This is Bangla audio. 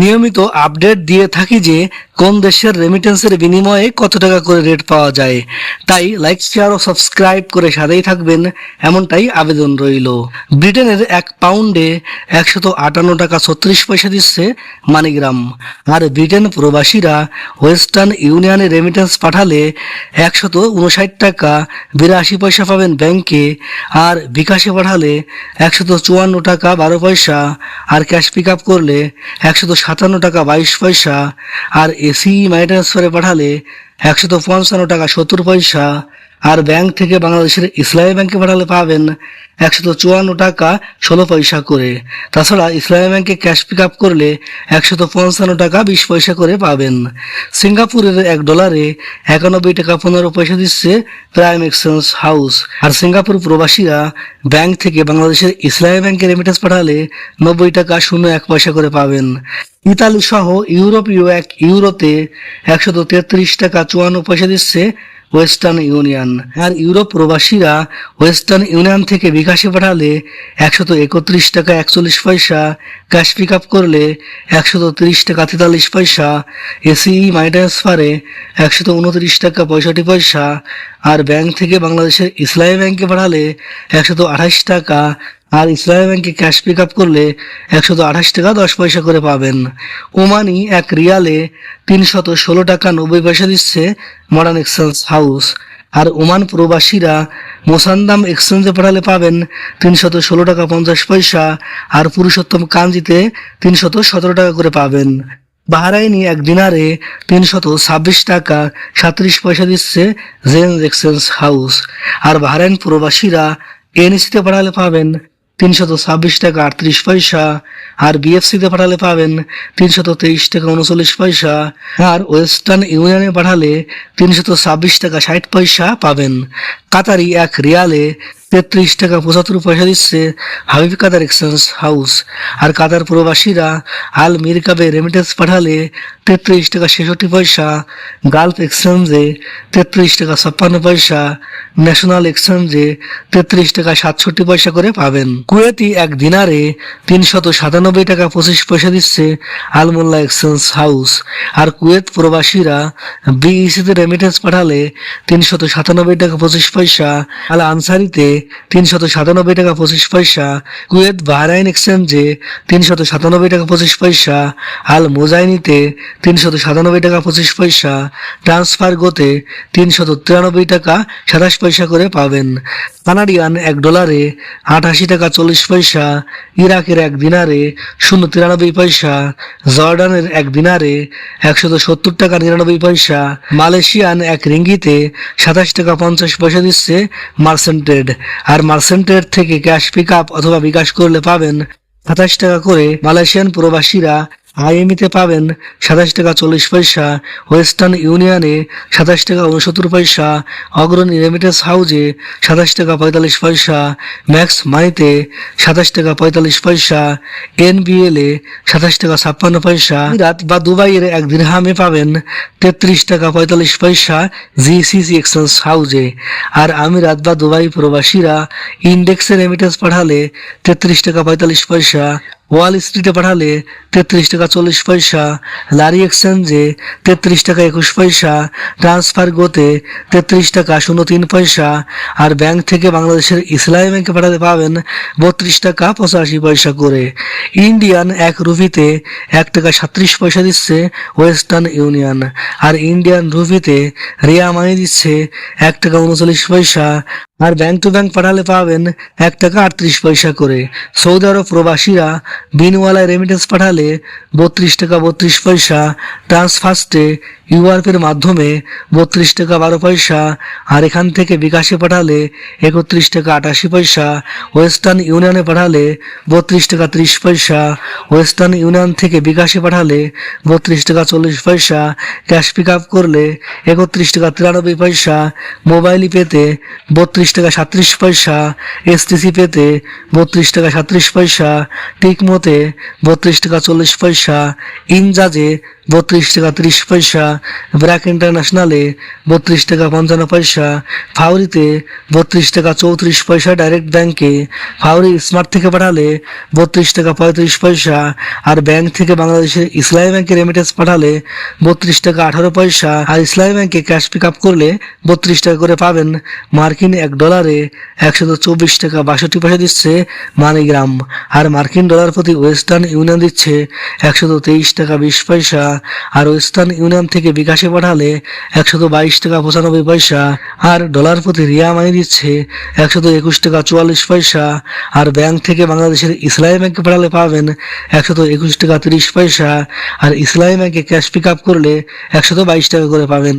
নিয়মিত আপডেট দিয়ে থাকি যে, কোন দেশের রেমিটেন্সের বিনিময়ে কত টাকা করে রেট পাওয়া যায়। তাই লাইক শেয়ার ও সাবস্ক্রাইব করে সাথেই থাকবেন। এমনটাই আবেদন রইল। ব্রিটেনের এক পাউন্ডে একশত আটান্ন টাকা ছত্রিশ পয়সা দিচ্ছে মানিগ্রাম। আর ব্রিটেন প্রবাসীরা ওয়েস্টার্ন ইউনিয়নে রেমিটেন্স পাঠালে একশত উনষাট টাকা বিরাশি পয়সা পাবেন ব্যাংকে, আর বিকাশে পাঠালে একশত চুয়ান্ন টাকা বারো পয়সা, আর ক্যাশ পিক আপ করলে একশত সাতান্ন টাকা বাইশ পয়সা আর এসি মাই ট্রান্সফারে পাঠালে একশত পঞ্চান্ন টাকা সত্তর পয়সা আর ব্যাংক থেকে বাংলাদেশের ইসলামী ব্যাংকে পাঠালে পাবেন একশত চুয়ান্ন টাকা ষোলো পয়সা করে। তাছাড়া ইসলামী ব্যাংকে ক্যাশ পিক আপ করলে একশত পঞ্চান্ন টাকা বিশ পয়সা করে পাবেন। সিঙ্গাপুরের এক ডলারে একানব্বই টাকা পনেরো পয়সা দিচ্ছে প্রাইম এক্সচেঞ্জ হাউস আর সিঙ্গাপুর প্রবাসীরা ব্যাংক থেকে বাংলাদেশের ইসলামী ব্যাংকে রেমিটেন্স পাঠালে নব্বই টাকা শূন্য এক পয়সা করে পাবেন। ইতালি সহ ইউরোপীয় এক ইউরোতে একশত তেত্রিশ টাকা চুয়ান্ন পয়সা দিচ্ছে ওয়েস্টার্ন ইউনিয়ন আর ইউরোপ প্রবাসীরা ওয়েস্টার্ন ইউনিয়ন থেকে বিকাশে পাঠালে একশত একত্রিশ টাকা একচল্লিশ পয়সা ক্যাশ পিক আপ করলে একশত তিরিশ টাকা তেতাল্লিশ পয়সা এসিই মানি ট্রান্সফারে একশত উনত্রিশ টাকা পঁয়ষট্টি পয়সা, আর ব্যাংক থেকে বাংলাদেশের ইসলামী ব্যাংকে পাঠালে একশত আঠাশ টাকা আর ইসলামী ব্যাংকে ক্যাশ পিক আপ করলে একশত আঠাশ টাকা দশ পয়সা করে পাবেন। ওমানি এক রিয়ালে তিনশত ষোলো টাকা নব্বই পয়সা দিচ্ছে মডার্ন এক্সচেঞ্জ হাউস আর ওমান প্রবাসীরা মোসান্দাম এক্সচেঞ্জে পাঠালে পাবেন তিনশত ষোলো টাকা পঞ্চাশ পয়সা আর পুরুষোত্তম কাঞ্জিতে তিনশত সতেরো টাকা করে পাবেন। বাহারাইনি এক দিনারে তিনশত ছাব্বিশ টাকা সাত্রিশ পয়সা দিচ্ছে জেন্স এক্সচেঞ্জ হাউস আর বাহারাইন প্রবাসীরা এনএসিতে পাঠালে পাবেন তিনশত ছাব্বিশ টাকা আটত্রিশ পয়সা। আর বিএফসিতে পাঠালে পাবেন তিনশত তেইশ টাকা উনচল্লিশ পয়সা। আর ওয়েস্টার্ন ইউনিয়নে পাঠালে তিনশত ছাব্বিশ টাকা ষাট পয়সা পাবেন। কাতারি এক রিয়ালে তেত্রিশ টাকা পঁচাত্তর পয়সা দিচ্ছে হাবিব কাতার এক্সচেঞ্জ হাউস। আর কাতার প্রবাসীরা আল মিরকাবে রেমিটেন্স পাঠালে তেত্রিশ টাকা ছেষট্টি পয়সা। গালফ এক্সচেঞ্জে তেত্রিশ টাকা ছাপ্পান্ন পয়সা। ন্যাশনাল এক্সচেঞ্জে তেত্রিশ টাকা সাতষট্টি পয়সা করে পাবেন। কুয়েতি এক দিনারে তিনশত সাতানব্বই টাকা পঁচিশ পয়সা দিচ্ছে আলমোল্লা এক্সচেঞ্জ হাউস আর কুয়েত প্রবাসীরা বিইসিতে রেমিটেন্স পাঠালে তিনশত সাতানব্বই টাকা পঁচিশ পয়সা, আল আনসারিতে তিনশত সাতানব্বই টাকা পঁচিশ পয়সা, কুয়েত বাহরাইন এক্সচেঞ্জে তিনশত সাতানব্বই টাকা পঁচিশ পয়সা, আল মোজাইনিতে তিনশত সাতানব্বই টাকা পঁচিশ পয়সা ট্রান্সফার গোতে তিনশত তিরানব্বই টাকা সাতাশ পয়সা করে পাবেন। কানাডিয়ান এক ডলারে আটাশি টাকা চল্লিশ পয়সা, ইরাকের এক দিনারে শূন্য তিরানব্বই পয়সা, জর্ডানের এক দিনারে একশত সত্তর টাকা নিরানব্বই পয়সা, মালয়েশিয়ান এক রিঙ্গিতে সাতাশ টাকা পঞ্চাশ পয়সা দিচ্ছে মার্সেন্টেড। আর মার্সেন্টেড থেকে ক্যাশ পিক আপ অথবা বিকাশ করলে পাবেন সাতাশ টাকা করে মালয়েশিয়ান প্রবাসীরা আইএমইতে পাবেন সাতাশ টাকা চল্লিশ পয়সা, ওয়েস্টার্ন ইউনিয়নে সাতাশ টাকা উনসত্তর পয়সা, অগ্রণী রেমিটেন্স হাউজে সাতাশ টাকা পঁয়তাল্লিশ পয়সা, ম্যাক্স মানিতে সাতাশ টাকা পঁয়তাল্লিশ পয়সা, এনবিএল সাতাশ টাকা ছাপ্পান্ন পয়সা রাত বা দুবাইয়ের এক দিরহামে পাবেন তেত্রিশ টাকা পঁয়তাল্লিশ পয়সা জিসিসি এক্সচেঞ্জ হাউজে। আর আমি রাত বা দুবাই প্রবাসীরা ইন্ডেক্সে রেমিটেন্স পাঠালে তেত্রিশ টাকা পঁয়তাল্লিশ পয়সা ওয়াল স্ট্রিটে পাঠালে তেত্রিশ টাকা চল্লিশ পয়সা লারি এক্সচেঞ্জে তেত্রিশ টাকা একুশ পয়সা ট্রান্সফার গোতে তেত্রিশ টাকা শূন্য তিন পয়সা, আর ব্যাংক থেকে বাংলাদেশের ইসলামী ব্যাংকে পাঠাতে পাবেন বত্রিশ টাকা পঁচাশি পয়সা করে। ইন্ডিয়ান এক রুপিতে এক টাকা সাত্রিশ পয়সা দিচ্ছে ওয়েস্টার্ন ইউনিয়ন আর ইন্ডিয়ান রুপিতে রিয়া মানি দিচ্ছে এক টাকা উনচল্লিশ পয়সা, আর ব্যাংক টু ব্যাংক পাঠালে পাবেন এক টাকা আটত্রিশ পয়সা করে। সৌদি আরব প্রবাসীরা বিনওয়ালায় রেমিটেন্স পাঠালে বত্রিশ টাকা বত্রিশ পয়সা ট্রান্সফার্স্টে ইউআরপের মাধ্যমে বত্রিশ টাকা বারো পয়সা, আর এখান থেকে বিকাশে পাঠালে একত্রিশ টাকা আটাশি পয়সা ওয়েস্টার্ন ইউনিয়নে পাঠালে বত্রিশ টাকা ত্রিশ পয়সা ওয়েস্টার্ন ইউনিয়ন থেকে বিকাশে পাঠালে বত্রিশ টাকা চল্লিশ পয়সা, ক্যাশ পিক আপ করলে একত্রিশ টাকা তিরানব্বই পয়সা, মোবাইল পেতে বত্রিশ টাকা সাত্রিশ পয়সা এসটিসি পেতে বত্রিশ টাকা সাত্রিশ পয়সা, টিকমোতে বত্রিশ টাকা চল্লিশ পয়সা, ইনজাজে বত্রিশ টাকা তিরিশ পয়সা। ব্র্যাক ইন্টারন্যাশনালে বত্রিশ টাকা পঞ্চান্ন পয়সা। ফাউরিতে বত্রিশ টাকা চৌত্রিশ পয়সা ডাইরেক্ট ব্যাংকে ফাউরি স্মার্ট থেকে পাঠালে বত্রিশ টাকা পঁয়ত্রিশ পয়সা। আর ব্যাংক থেকে বাংলাদেশের ইসলামী ব্যাংকে রেমিটেন্স পাঠালে বত্রিশ টাকা আঠারো পয়সা। আর ইসলামী ব্যাংকে ক্যাশ পিক আপ করলে বত্রিশ টাকা করে পাবেন মার্কিন এক ডলারে একশত চব্বিশ টাকা বাষট্টি পয়সা দিচ্ছে মানিগ্রাম আর মার্কিন ডলার প্রতি ওয়েস্টার্ন ইউনিয়ন দিচ্ছে একশত তেইশ টাকা বিশ পয়সা। আর ওয়েস্টার্ন ইউনিয়ন থেকে বিকাশে পাঠালে একশত বাইশ টাকা পঁচানব্বই পয়সা, আর ডলার প্রতি রিয়া মানি দিচ্ছে একশত একুশ টাকা চুয়াল্লিশ পয়সা, আর ব্যাংক থেকে বাংলাদেশের ইসলামী ব্যাংকে পাঠালে পাবেন একশত একুশ টাকা তিরিশ পয়সা, আর ইসলামী ব্যাংকে ক্যাশ পিক আপ করলে একশত বাইশ টাকা করে পাবেন।